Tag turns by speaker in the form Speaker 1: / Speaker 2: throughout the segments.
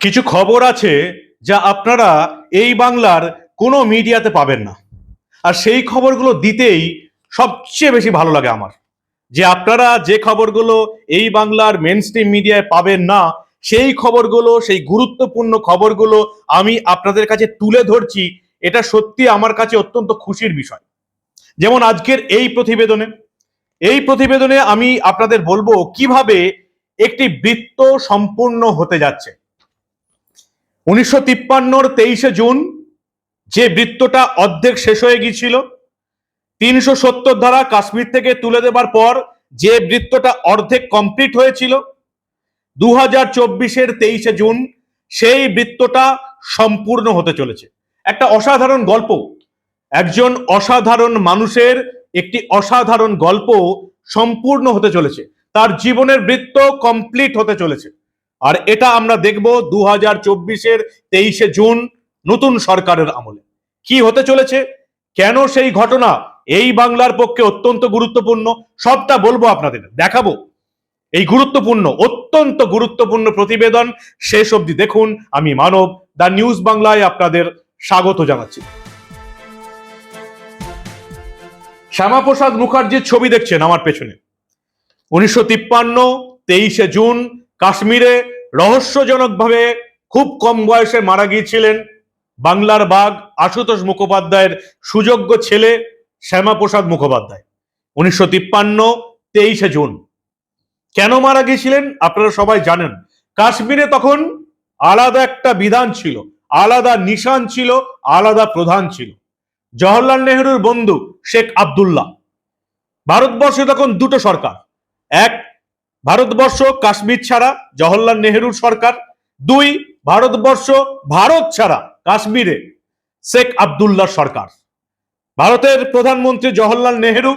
Speaker 1: কিছু খবর আছে যা আপনারা এই বাংলার কোনো মিডিয়াতে পাবেন না। আর সেই খবরগুলো দিতেই সবচেয়ে বেশি ভালো লাগে আমার। যে আপনারা যে খবরগুলো এই বাংলার মেন স্ট্রিম মিডিয়ায় পাবেন না, সেই খবরগুলো, সেই গুরুত্বপূর্ণ খবরগুলো আমি আপনাদের কাছে তুলে ধরছি। এটা সত্যি আমার কাছে অত্যন্ত খুশির বিষয়। যেমন আজকের এই প্রতিবেদনে এই প্রতিবেদনে আমি আপনাদের বলব কীভাবে একটি বৃত্ত সম্পূর্ণ হতে যাচ্ছে। উনিশশো তিপ্পান্নর তেইশে জুন যে বৃত্তটা অর্ধেক শেষ হয়ে গিয়েছিল, তিনশো সত্তর ধারা কাশ্মীর থেকে তুলে দেবার পর যে বৃত্তটা অর্ধেক কমপ্লিট হয়েছিল দু হাজার চব্বিশের তেইশে জুন সেই বৃত্তটা সম্পূর্ণ হতে চলেছে। একটা অসাধারণ গল্প। একজন অসাধারণ মানুষের একটি অসাধারণ গল্প সম্পূর্ণ হতে চলেছে। তার জীবনের বৃত্ত কমপ্লিট হতে চলেছে। আর এটা আমরা দেখব দু হাজার চব্বিশের তেইশে জুন নতুন সরকারের আমলে। কি হতে চলেছে? কেন সেই ঘটনা? এই বাংলার পক্ষে অত্যন্ত গুরুত্বপূর্ণ। সবটা বলব আপনাদের, দেখাবো। এই গুরুত্বপূর্ণ, অত্যন্ত গুরুত্বপূর্ণ প্রতিবেদন শেষ অবধি দেখুন। আমি মানব, দ্য নিউজ বাংলায় আপনাদের স্বাগত জানাচ্ছি। শ্যামাপ্রসাদ মুখার্জির ছবি দেখছেন আমার পেছনে। উনিশশো তিপ্পান্ন, তেইশে জুন কাশ্মীরে রহস্যজনকভাবে খুব কম বয়সে মারা গিয়েছিলেন বাংলার বাঘ আশুতোষ মুখোপাধ্যায়ের সুযোগ্য ছেলে শ্যামাপ্রসাদ মুখোপাধ্যায়। উনিশশো তিপ্পান্ন, তেইশে জুন। কেন মারা গিয়েছিলেন? আপনারা সবাই জানেন। কাশ্মীরে তখন আলাদা একটা বিধান ছিল, আলাদা নিশান ছিল, আলাদা প্রধান ছিল। জওহরলাল নেহরুর বন্ধু শেখ আবদুল্লাহ। ভারতবর্ষে তখন দুটো সরকার, এক ভারতবর্ষ, কাশ্মীর ছাড়া জওহরলাল নেহরুর সরকার। দুই, ভারতবর্ষ, ভারত ছাড়া কাশ্মীরে শেখ আবদুল্লাহ সরকার। ভারতের প্রধানমন্ত্রী জওহরলাল নেহরু,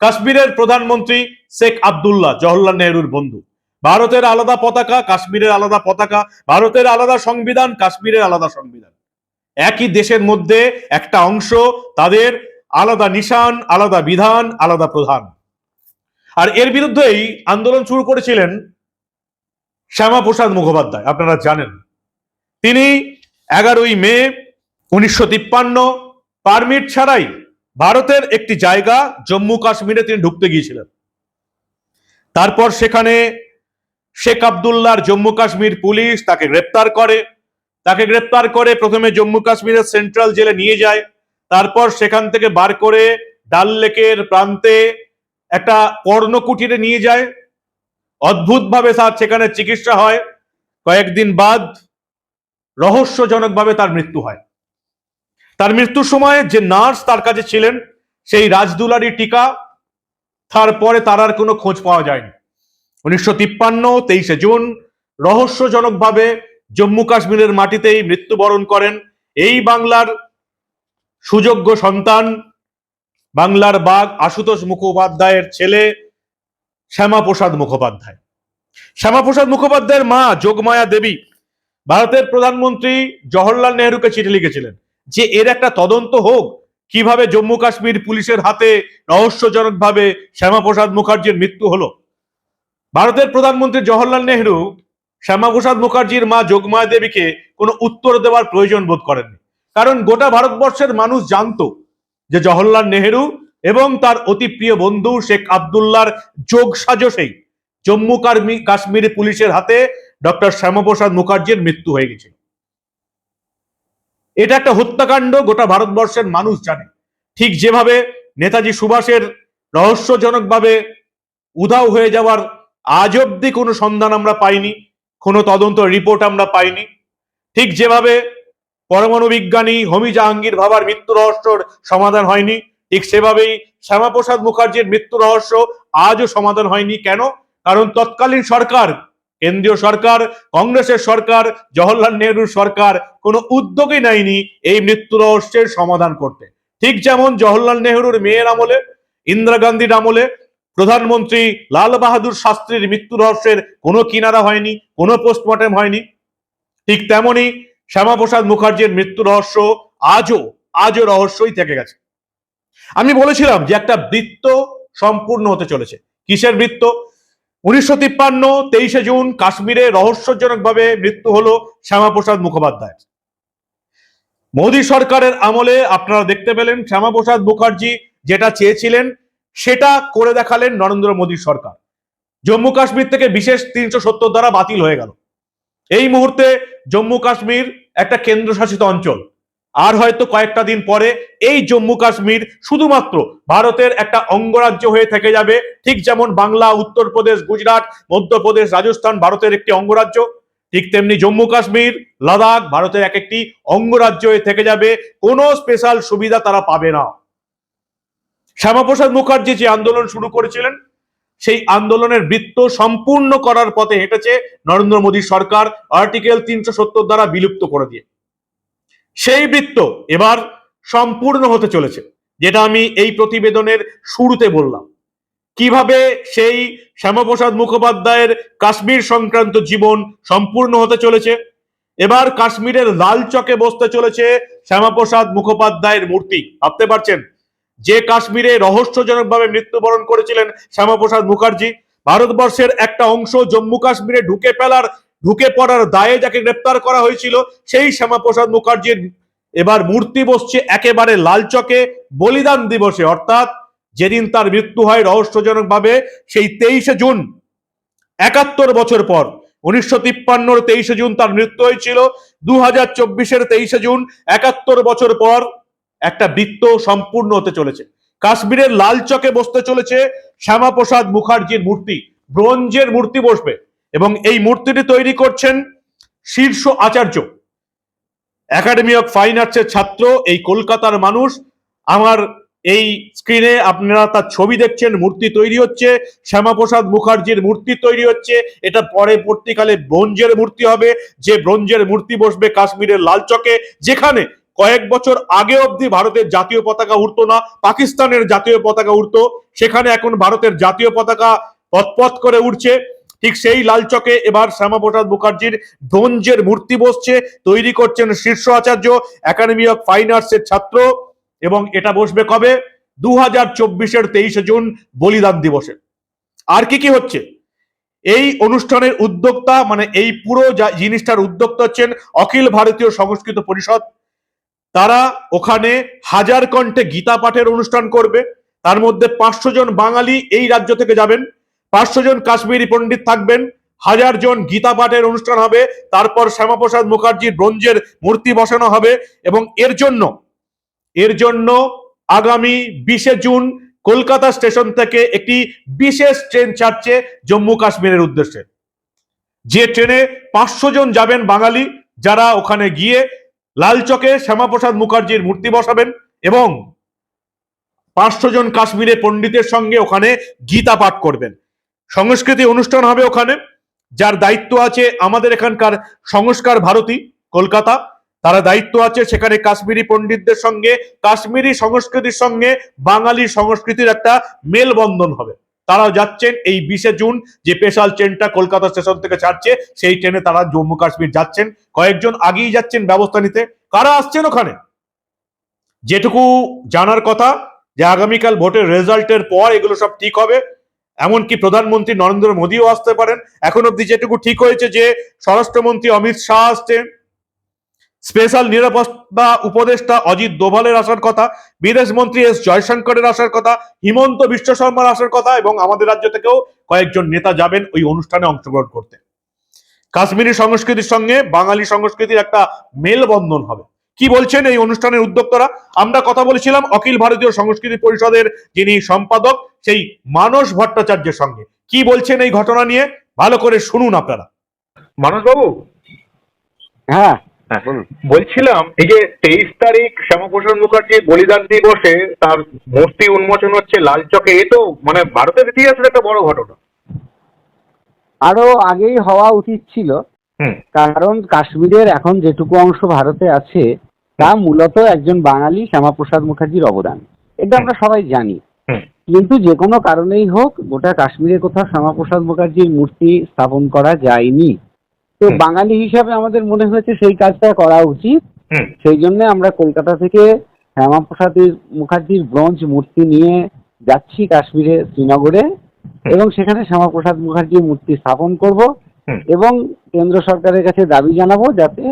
Speaker 1: কাশ্মীরের প্রধানমন্ত্রী শেখ আবদুল্লাহ, জওহরলাল নেহরুর বন্ধু। ভারতের আলাদা পতাকা, কাশ্মীরের আলাদা পতাকা। ভারতের আলাদা সংবিধান, কাশ্মীরের আলাদা সংবিধান। একই দেশের মধ্যে একটা অংশ, তাদের আলাদা নিশান, আলাদা বিধান, আলাদা প্রধান। আর এর বিরুদ্ধেই আন্দোলন শুরু করেছিলেন শ্যামাপ্রসাদ মুখোপাধ্যায়, আপনারা জানেন। তিনি এগারোই মে উনিশশো তিপ্পান্ন পারমিট ছাড়াই ভারতের একটি জায়গা জম্মু কাশ্মীরে তিনি ঢুকতে গিয়েছিলেন। তারপর সেখানে শেখ আবদুল্লাহর জম্মু কাশ্মীর পুলিশ তাকে গ্রেপ্তার করে। তাকে গ্রেপ্তার করে প্রথমে জম্মু কাশ্মীরের সেন্ট্রাল জেলে নিয়ে যায়। তারপর সেখান থেকে বার করে ডাল লেকের প্রান্তে একটা কর্ণকুটিরে নিয়ে যায়। অদ্ভুতভাবে তার সেখানে চিকিৎসা হয়। কয়েকদিন বাদ রহস্যজনকভাবে তার মৃত্যু হয়। তার মৃত্যুর সময় যে নার্স তার কাছে ছিলেন, সেই রাজদুলারি টিকা তারপরে তার আর কোনো খোঁজ পাওয়া যায়নি। উনিশশো তিপ্পান্ন, তেইশে জুন, রহস্যজনকভাবে জম্মু কাশ্মীরের মাটিতেই মৃত্যুবরণ করেন। এই বাংলার সুযোগ্য সন্তান বাংলার বাঘ আশুতোষ মুখোপাধ্যায়ের ছেলে শ্যামাপ্রসাদ মুখোপাধ্যায়। শ্যামাপ্রসাদ মুখোপাধ্যায়ের মা যোগমায়া দেবী ভারতের প্রধানমন্ত্রী জওহরলাল নেহরুকে চিঠি লিখেছিলেন যে এর একটা তদন্ত হোক, কীভাবে জম্মু কাশ্মীর পুলিশের হাতে রহস্যজনকভাবে শ্যামাপ্রসাদ মুখার্জির মৃত্যু হলো। ভারতের প্রধানমন্ত্রী জওহরলাল নেহরু শ্যামাপ্রসাদ মুখার্জির মা যোগমায়া দেবীকে কোনো উত্তর দেওয়ার প্রয়োজন বোধ করেননি। কারণ গোটা ভারতবর্ষের মানুষ জানতো যে জওহরলাল নেহেরু এবং তার অতি প্রিয় বন্ধু শেখ আবদুল্লার যোগ সাজসেই জম্মু কাশ্মীর পুলিশের হাতে ডক্টর শ্যামাপ্রসাদ মুখার্জির মৃত্যু হয়ে গেছিল এটা একটা হত্যাকাণ্ড, গোটা ভারতবর্ষের মানুষ জানে। ঠিক যেভাবে নেতাজি সুভাষের রহস্যজনকভাবে উধাও হয়ে যাওয়ার আজ অব্দি কোনো সন্ধান আমরা পাইনি, কোনো তদন্ত রিপোর্ট আমরা পাইনি। ঠিক যেভাবে পরমাণু বিজ্ঞানী হোমি জাহাঙ্গীর ভাবার মৃত্যু রহস্যর সমাধান হয়নি। ঠিক সেভাবেই শ্যামাপ্রসাদ মুখার্জির মৃত্যু রহস্য আজও সমাধান হয়নি। কেন? কারণ তৎকালীন সরকার, কেন্দ্রীয় সরকার, কংগ্রেসের সরকার, জওহরলাল নেহরুর সরকার কোনো উদ্যোগই নেয়নি এই মৃত্যু রহস্যের সমাধান করতে। ঠিক যেমন জওহরলাল নেহরুর মেয়ের আমলে, ইন্দিরা গান্ধীর আমলে প্রধানমন্ত্রী লাল বাহাদুর শাস্ত্রীর মৃত্যু রহস্যের কোনো কিনারা হয়নি, কোনো পোস্টমর্টেম হয়নি। ঠিক তেমনি শ্যামাপ্রসাদ মুখার্জির মৃত্যু রহস্য আজও আজও রহস্যই থেকে গেছে। আমি বলেছিলাম যে একটা বৃত্ত সম্পূর্ণ হতে চলেছে। কিসের বৃত্ত? উনিশশো তিপ্পান্ন, তেইশে জুন, কাশ্মীরে রহস্যজনকভাবে মৃত্যু হলো শ্যামাপ্রসাদ মুখোপাধ্যায় মোদী সরকারের আমলে আপনারা দেখতে পেলেন শ্যামাপ্রসাদ মুখার্জি যেটা চেয়েছিলেন, সেটা করে দেখালেন নরেন্দ্র মোদী সরকার। জম্মু কাশ্মীর থেকে বিশেষ তিনশো সত্তর দ্বারা বাতিল হয়ে গেল। এই মুহূর্তে জম্মু কাশ্মীর একটা কেন্দ্রশাসিত অঞ্চল। আর হয়তো কয়েকটা দিন পরে এই জম্মু কাশ্মীর শুধুমাত্র ভারতের একটা অঙ্গরাজ্য হয়ে থেকে যাবে। ঠিক যেমন বাংলা, উত্তরপ্রদেশ, গুজরাট, মধ্যপ্রদেশ, রাজস্থান ভারতের একটি অঙ্গরাজ্য। ঠিক তেমনি জম্মু কাশ্মীর, লাদাখ ভারতের এক একটি অঙ্গরাজ্য হয়ে থেকে যাবে। কোনো স্পেশাল সুবিধা তারা পাবে না। শ্যামাপ্রসাদ মুখার্জি যে আন্দোলন শুরু করেছিলেন সেই আন্দোলনের বৃত্ত সম্পূর্ণ করার পথে হেঁটেছে নরেন্দ্র মোদী সরকার আর্টিকেল তিনশো সত্তর দ্বারা বিলুপ্ত করে দিয়ে। সেই বৃত্ত এবার সম্পূর্ণ হতে চলেছে, যেটা আমি এই প্রতিবেদনের শুরুতে বললাম। কীভাবে সেই শ্যামাপ্রসাদ মুখোপাধ্যায়ের কাশ্মীর সংক্রান্ত জীবন সম্পূর্ণ হতে চলেছে, এবার কাশ্মীরের লাল চকে বসতে চলেছে শ্যামাপ্রসাদ মুখোপাধ্যায়ের মূর্তি, ভাবতে পারছেন? যে কাশ্মীরে রহস্যজনকভাবে মৃত্যুবরণ করেছিলেন শ্যামাপ্রসাদ মুখার্জি, ভারতবর্ষের একটা অংশ জম্মু কাশ্মীরে ঢুকে ফেলার, ঢুকে পড়ার দায়ে যাকে গ্রেপ্তার করা হয়েছিল, সেই শ্যামাপ্রসাদ মুখার্জির এবার মূর্তি বসছে একেবারে লালচকে বলিদান দিবসে। অর্থাৎ যেদিন তার মৃত্যু হয় রহস্যজনকভাবে, সেই তেইশে জুন, একাত্তর বছর পর, উনিশশো তিপ্পান্নর তেইশে জুন তার মৃত্যু হয়েছিল। দু হাজার চব্বিশের তেইশে জুন, একাত্তর বছর পর একটা বৃত্ত সম্পূর্ণ হতে চলেছে। কাশ্মীরের লাল চকে বসতে চলেছে শ্যামাপ্রসাদ মুখার্জির মূর্তি, ব্রোঞ্জের মূর্তি বসবে এবং এই মূর্তিটি তৈরি করছেন শীর্ষ আচার্য। একাডেমি অফ ফাইন আর্টসের ছাত্র, এই কলকাতার মানুষ। আমার এই স্ক্রিনে আপনারা তার ছবি দেখছেন, মূর্তি তৈরি হচ্ছে, শ্যামাপ্রসাদ মুখার্জির মূর্তি তৈরি হচ্ছে। এটা পরে পরবর্তীকালে ব্রোঞ্জের মূর্তি হবে। যে ব্রোঞ্জের মূর্তি বসবে কাশ্মীরের লাল চকে, যেখানে কয়েক বছর আগে অবধি ভারতের জাতীয় পতাকা উঠতো না, পাকিস্তানের জাতীয় পতাকা উঠতো সেখানে এখন ভারতের জাতীয় পতাকা পথপথ করে উঠছে ঠিক সেই লাল চকে এবার শ্যামাপ্রসাদ মুখার্জির ব্রোঞ্জের মূর্তি বসছে, তৈরি করছেন শীর্ষ আচার্য একাডেমি অফ ফাইন আর্টসের ছাত্র, এবং এটা বসবে কবে? দু হাজার চব্বিশের তেইশে জুন বলিদান দিবসে। আর কি কি হচ্ছে? এই অনুষ্ঠানের উদ্যোক্তা মানে এই পুরো জিনিসটার উদ্যোক্তা হচ্ছেন অখিল ভারতীয় সংস্কৃত পরিষদ। তারা ওখানে হাজার কণ্ঠে গীতা পাঠের অনুষ্ঠান করবে। তার মধ্যে পাঁচশো জন বাঙালি এই রাজ্য থেকে যাবেন। পাঁচশো জন কাশ্মীরি পণ্ডিত থাকবেন। হাজার জন গীতা পাঠের অনুষ্ঠান হবে। তারপর শ্যামাপ্রসাদ মুখার্জির ব্রোঞ্জের মূর্তি বসানো হবে এবং এর জন্য এর জন্য আগামী বিশে জুন কলকাতা স্টেশন থেকে একটি বিশেষ ট্রেন ছাড়ছে জম্মু কাশ্মীরের উদ্দেশ্যে। যে ট্রেনে পাঁচশো জন যাবেন বাঙালি, যারা ওখানে গিয়ে লালচকে শ্যামাপ্রসাদ মুখার্জির মূর্তি বসাবেন এবং পাঁচশো জন কাশ্মীরে পণ্ডিতের সঙ্গে ওখানে গীতা পাঠ করবেন। সংস্কৃতি অনুষ্ঠান হবে ওখানে। যার দায়িত্ব আছে আমাদের এখানকার সংস্কার ভারতী, কলকাতা। তারা দায়িত্ব আছে সেখানে কাশ্মীরি পণ্ডিতদের সঙ্গে, কাশ্মীরি সংস্কৃতির সঙ্গে বাঙালি সংস্কৃতির একটা মেলবন্ধন হবে। তারা যাচ্ছেন। এই বিশে জুন যে স্পেশাল ট্রেনটা কলকাতা স্টেশন থেকে ছাড়ছে, সেই ট্রেনে তারা জম্মু কাশ্মীর যাচ্ছেন। কয়েকজন আগেই যাচ্ছেন ব্যবস্থা নিতে। কারা আসছেন ওখানে? যেটুকু জানার কথা যে আগামীকাল ভোটের রেজাল্টের পর এগুলো সব ঠিক হবে। এমনকি প্রধানমন্ত্রী নরেন্দ্র মোদীও আসতে পারেন। এখন অব্দি যেটুকু ঠিক হয়েছে যে স্বরাষ্ট্রমন্ত্রী অমিত শাহ আসছেন। স্পেশাল নিরাপত্তা উপদেষ্টা অজিত দোভালের আসার কথা বিদেশ মন্ত্রী এস জয়শঙ্করের আসার কথা হিমন্ত বিশ্ব শর্মার আসার কথা এবং আমাদের রাজ্য থেকেও কয়েকজন নেতা যাবেন ওই অনুষ্ঠানে অংশগ্রহণ করতে। কাশ্মীরি সংস্কৃতির সঙ্গে বাঙালি সংস্কৃতির একটা মেলবন্ধন হবে। কি বলছেন এই অনুষ্ঠানের উদ্যোক্তারা? আমরা কথা বলেছিলাম অখিল ভারতীয় সংস্কৃতি পরিষদের যিনি সম্পাদক সেই মানস ভট্টাচার্যের সঙ্গে। কি বলছেন এই ঘটনা নিয়ে? ভালো করে শুনুন আপনারা।
Speaker 2: মানস বাবু
Speaker 3: হ্যাঁ।
Speaker 2: বলছিলাম এই যে তেইশ তারিখ শ্যামাপ্রসাদ মুখার্জি বলিদান দিবসে তার মূর্তি উন্মোচন হচ্ছে লাল চকে এ তো মানে ভারতের ইতিহাসের একটা বড় ঘটনা।
Speaker 3: আরও আগেই হওয়া উচিত ছিল কারণ কাশ্মীরের এখন যেটুকু অংশ ভারতে আছে তা মূলত একজন বাঙালি শ্যামাপ্রসাদ মুখার্জির অবদান। এটা আমরা সবাই জানি। কিন্তু যে কোনো কারণেই হোক গোটা কাশ্মীরের কোথাও শ্যামাপ্রসাদ মুখার্জির মূর্তি স্থাপন করা যায়নি। তো বাঙালি হিসাবে আমাদের মনে হয়েছে সেই কাজটা করা উচিত। সেই জন্য আমরা কলকাতা থেকে শ্যামাপ্রসাদ মুখার্জির ব্রঞ্জ মূর্তি নিয়ে যাচ্ছি কাশ্মীরে শ্রীনগরে এবং সেখানে শ্যামাপ্রসাদ মুখার্জির মূর্তি স্থাপন করব এবং কেন্দ্র সরকারের কাছে দাবি জানাব যাতে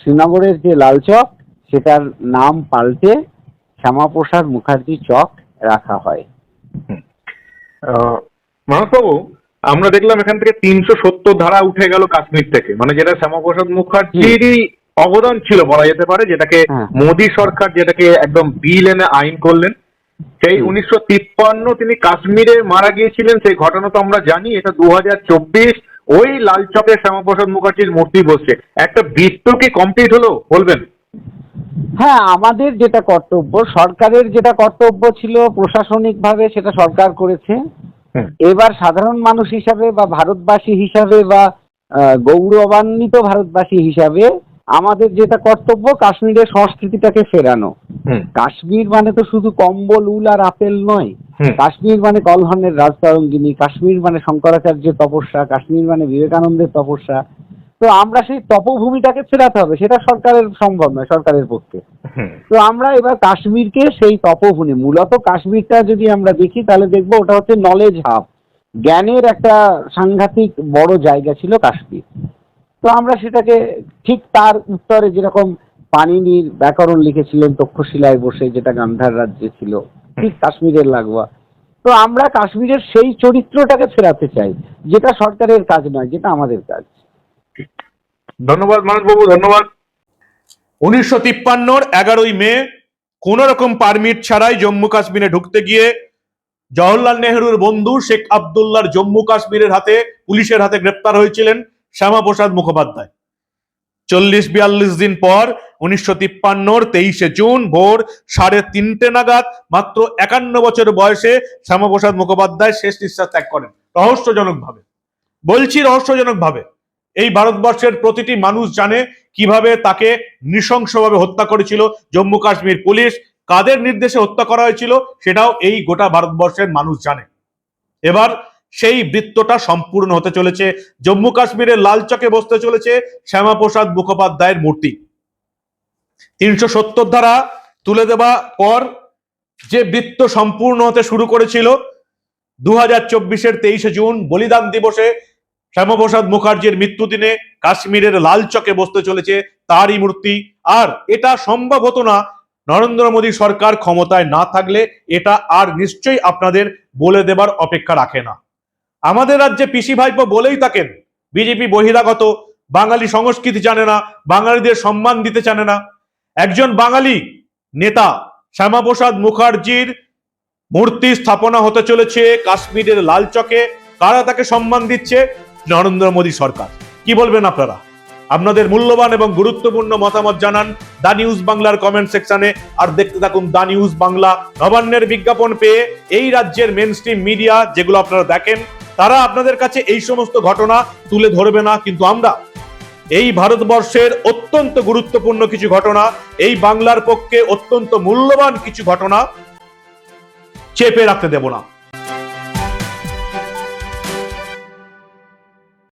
Speaker 3: শ্রীনগরের যে লাল চক সেটার নাম পাল্টে শ্যামাপ্রসাদ মুখার্জি চক রাখা হয়।
Speaker 2: মানসবাবু আমরা দেখলাম এখান থেকে তিনশো সত্তর ধারা উঠে গেল কাশ্মীর থেকে। মানে যেটা শ্যামাপ্রসাদ মুখার্জিরই অবদান ছিল বলা যেতে পারে যেটাকে
Speaker 3: হ্যাঁ।
Speaker 2: মোদী সরকার যেটাকে একদম বিল এনে আইন করলেন। সেই উনিশশো তিপ্পান্ন তিনি কাশ্মীরে মারা গিয়েছিলেন সেই ঘটনা তো আমরা জানি এটা দু হাজার চব্বিশ ওই লাল চকে শ্যামাপ্রসাদ মুখার্জির মূর্তি বসছে। একটা বৃত্ত কি কমপ্লিট হলো বলবেন?
Speaker 3: হ্যাঁ আমাদের যেটা কর্তব্য সরকারের যেটা কর্তব্য ছিল প্রশাসনিকভাবে সেটা সরকার করেছে। এবার সাধারণ মানুষ হিসাবে বা ভারতবাসী হিসাবে বা গৌরবান্বিত ভারতবাসী হিসাবে আমাদের যেটা কর্তব্য কাশ্মীরের সংস্কৃতিটাকে ফেরানো। কাশ্মীর মানে তো শুধু কম্বল উল আর আপেল নয়। কাশ্মীর মানে কলহনের রাজতরঙ্গিনী কাশ্মীর মানে শঙ্করাচার্যের তপস্যা কাশ্মীর মানে বিবেকানন্দের তপস্যা তো আমরা সেই তপভূমিটাকে ফেরাতে হবে সেটা সরকারের সম্ভব নয় সরকারের পক্ষে। তো আমরা এবার কাশ্মীরকে সেই তপভূমি মূলত কাশ্মীরটা যদি আমরা দেখি তাহলে দেখব ওটা হচ্ছে নলেজ হাব জ্ঞানের একটা সাংঘাতিক বড় জায়গা ছিল কাশ্মীর। তো আমরা সেটাকে ঠিক তার উত্তরে যেরকম পানিনির ব্যাকরণ লিখেছিলেন তক্ষশিলায় বসে যেটা গান্ধার রাজ্যে ছিল ঠিক কাশ্মীরের লাগোয়া। তো আমরা কাশ্মীরের সেই চরিত্রটাকে ফেরাতে চাই যেটা সরকারের কাজ নয় যেটা আমাদের কাজ।
Speaker 2: ধন্যবাদ মানসবাবু ধন্যবাদ।
Speaker 1: উনিশশো তিপ্পান্নর এগারোই মে কোন রকম পারমিট ছাড়াই জম্মু কাশ্মীরে ঢুকতে গিয়ে জওহরলাল নেহরুর বন্ধু শেখ আবদুল্লাহর জম্মু কাশ্মীরের হাতে, পুলিশের হাতে গ্রেপ্তার হয়েছিলেন শ্যামাপ্রসাদ মুখোপাধ্যায়। চল্লিশ বিয়াল্লিশ দিন পর, উনিশশো তিপ্পান্নর তেইশে জুন ভোর সাড়ে তিনটে নাগাদ, মাত্র একান্ন বছর বয়সে শ্যামাপ্রসাদ মুখোপাধ্যায় শেষ নিঃশ্বাস ত্যাগ করেন। রহস্যজনকভাবে। বলছি রহস্যজনকভাবে। এই ভারতবর্ষের প্রতিটি মানুষ জানে কীভাবে তাকে নৃশংসভাবে হত্যা করেছিল। জম্মু কাশ্মীর পুলিশ কাদের নির্দেশে হত্যা করা হয়েছিল সেটাও এই গোটা ভারতবর্ষের মানুষ জানে। এবার সেই বৃত্তটা সম্পূর্ণ হতে চলেছে। জম্মু কাশ্মীরের লাল চকে বসতে চলেছে শ্যামাপ্রসাদ মুখোপাধ্যায়ের মূর্তি। তিনশো সত্তর ধারা তুলে দেওয়া পর যে বৃত্ত সম্পূর্ণ হতে শুরু করেছিল দু হাজার চব্বিশের তেইশে জুন বলিদান দিবসে শ্যামাপ্রসাদ মুখার্জির মৃত্যুদিনে কাশ্মীরের লাল চকে বসতে চলেছে তারই মূর্তি। আর এটা সম্ভব হতো না, নরেন্দ্র মোদী সরকার ক্ষমতায় না থাকলে এটা আর নিশ্চয়ই আপনাদের বলে দেবার অপেক্ষা রাখে না। আমাদের রাজ্যে পিসি ভাইপো বলেই থাকেন, বিজেপি বহিরাগত, বাঙালি সংস্কৃতি জানে না, বাঙালিদের সম্মান দিতে জানে না। একজন বাঙালি নেতা শ্যামাপ্রসাদ মুখার্জির মূর্তি স্থাপনা হতে চলেছে কাশ্মীরের লাল চকে। কারা তাকে সম্মান দিচ্ছে? নরেন্দ্র মোদী সরকার। কি বলবেন আপনারা? আপনাদের মূল্যবান এবং গুরুত্বপূর্ণ মতামত জানান দা নিউজ বাংলার কমেন্ট সেকশনে আর দেখতে থাকুন দা নিউজ বাংলা নবান্নের বিজ্ঞাপন পেয়ে এই রাজ্যের মেন মিডিয়া যেগুলো আপনারা দেখেন, তারা আপনাদের কাছে এই সমস্ত ঘটনা তুলে ধরবে না। কিন্তু আমরা এই ভারতবর্ষের অত্যন্ত গুরুত্বপূর্ণ কিছু ঘটনা, এই বাংলার পক্ষে অত্যন্ত মূল্যবান কিছু ঘটনা চেপে রাখতে দেব না।